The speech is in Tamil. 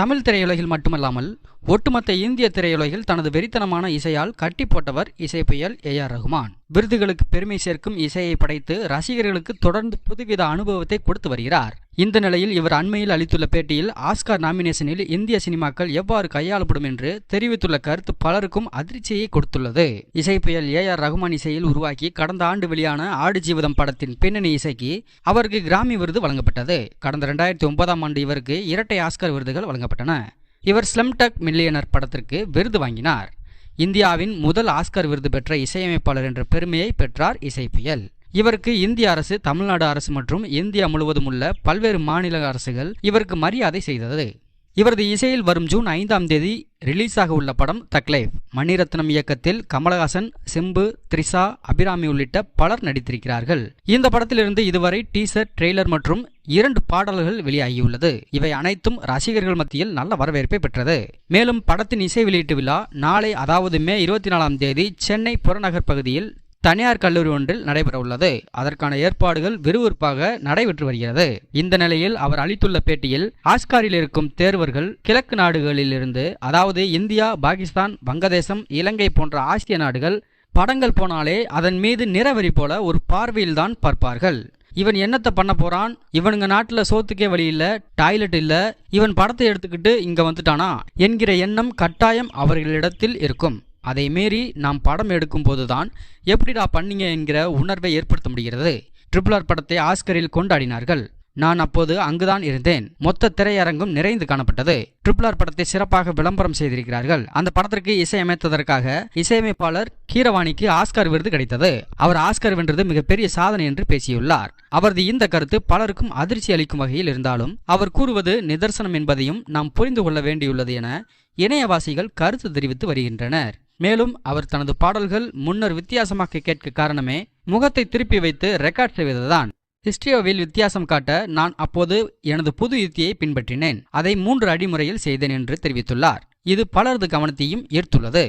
தமிழ் திரையுலகில் மட்டுமல்லாமல் ஒட்டுமொத்த இந்திய திரையுலகில் தனது வெறித்தனமான இசையால் கட்டி போட்டவர் இசை புயல் ஏ ஆர் ரகுமான். விருதுகளுக்கு பெருமை சேர்க்கும் இசையை படைத்து ரசிகர்களுக்கு தொடர்ந்து புதுவித அனுபவத்தை கொடுத்து வருகிறார். இந்த நிலையில் இவர் அண்மையில் அளித்துள்ள பேட்டியில் ஆஸ்கார் நாமினேஷனில் இந்திய சினிமாக்கள் எவ்வாறு கையாளப்படும் என்று தெரிவித்துள்ள கருத்து பலருக்கும் அதிர்ச்சியை கொடுத்துள்ளது. இசை புயல் ஏ ஆர் ரகுமான் இசையில் உருவாக்கி கடந்த ஆண்டு வெளியான ஆடு ஜீவிதம் படத்தின் பின்னணி இசைக்கு அவருக்கு கிராமி விருது வழங்கப்பட்டது. கடந்த ரெண்டாயிரத்தி ஒன்பதாம் ஆண்டு இவருக்கு இரட்டை ஆஸ்கர் விருதுகள் வழங்கப்பட்டன. இவர் ஸ்லம்டக் மில்லியனர் படத்திற்கு விருது வாங்கினார். இந்தியாவின் முதல் ஆஸ்கர் விருது பெற்ற இசையமைப்பாளர் என்ற பெருமையை பெற்றார் இசை புயல் இவருக்கு இந்திய அரசு தமிழ்நாடு அரசு மற்றும் இந்தியா முழுவதும் உள்ள பல்வேறு மாநில அரசுகள் இவருக்கு மரியாதை செய்தது. இவரது இசையில் வரும் ஜூன் ஐந்தாம் தேதி ரிலீஸ் ஆக உள்ள படம் தக்லைஃப். மணிரத்னம் இயக்கத்தில் கமலஹாசன் சிம்பு த்ரிஷா அபிராமி உள்ளிட்ட பலர் நடித்திருக்கிறார்கள். இந்த படத்திலிருந்து இதுவரை டீசர் ட்ரெய்லர் மற்றும் இரண்டு பாடல்கள் வெளியாகியுள்ளது. இவை அனைத்தும் ரசிகர்கள் மத்தியில் நல்ல வரவேற்பை பெற்றது. மேலும் படத்தின் இசை வெளியீட்டு விழா நாளை அதாவது மே இருபத்தி நாலாம் தேதி சென்னை புறநகர் பகுதியில் தனியார் கல்லூரி ஒன்றில் நடைபெற உள்ளது அதற்கான ஏற்பாடுகள் விறுவிறுப்பாக நடைபெற்று வருகிறது. இந்த நிலையில் அவர் அளித்துள்ள பேட்டியில் ஆஸ்காரில் இருக்கும் தேர்வர்கள் கிழக்கு நாடுகளிலிருந்து அதாவது இந்தியா பாகிஸ்தான் வங்கதேசம் இலங்கை போன்ற ஆசிய நாடுகள் படங்கள் போனாலே அதன் மீது நிறவெறி போல ஒரு பார்வையில்தான் பார்ப்பார்கள். இவன் என்னத்தை பண்ண போறான்? இவனுங்க நாட்டுல சோத்துக்கே வழி இல்ல டாய்லெட் இல்ல இவன் படத்தை எடுத்துக்கிட்டு இங்க வந்துட்டானா? என்கிற எண்ணம் கட்டாயம் அவர்களிடத்தில் இருக்கும். அதை மீறி நாம் படம் எடுக்கும்போதுதான் எப்படிடா பண்ணீங்க என்கிற உணர்வை ஏற்படுத்த முடிகிறது. ட்ரிபிள் ஆர் படத்தை ஆஸ்கரில் கொண்டாடினார்கள். நான் அப்போது அங்குதான் இருந்தேன். மொத்த திரையரங்கும் நிறைந்து காணப்பட்டது. ட்ரிபிளர் படத்தை சிறப்பாக விளம்பரம் செய்திருக்கிறார்கள். அந்த படத்திற்கு இசையமைத்ததற்காக இசையமைப்பாளர் கீரவாணிக்கு ஆஸ்கார் விருது கிடைத்தது. அவர் ஆஸ்கார் வென்றது மிகப்பெரிய சாதனை என்று பேசியுள்ளார். அவரது இந்த கருத்து பலருக்கும் அதிர்ச்சி அளிக்கும் வகையில் இருந்தாலும் அவர் கூறுவது நிதர்சனம் என்பதையும் நாம் புரிந்து கொள்ள வேண்டியுள்ளது என இணையவாசிகள் கருத்து தெரிவித்து வருகின்றனர். மேலும் அவர் தனது பாடல்கள் முன்னர் வித்தியாசமாக கேட்க காரணமே முகத்தை திருப்பி வைத்து ரெக்கார்ட் செய்வதுதான் ஹிஸ்டியோவில் வித்தியாசம் காட்ட நான் அப்போது எனது புது யுத்தியை பின்பற்றினேன். அதை மூன்று அடிமுறையில் செய்தேன் என்று தெரிவித்துள்ளார். இது பலரது கவனத்தையும் ஈர்த்துள்ளது.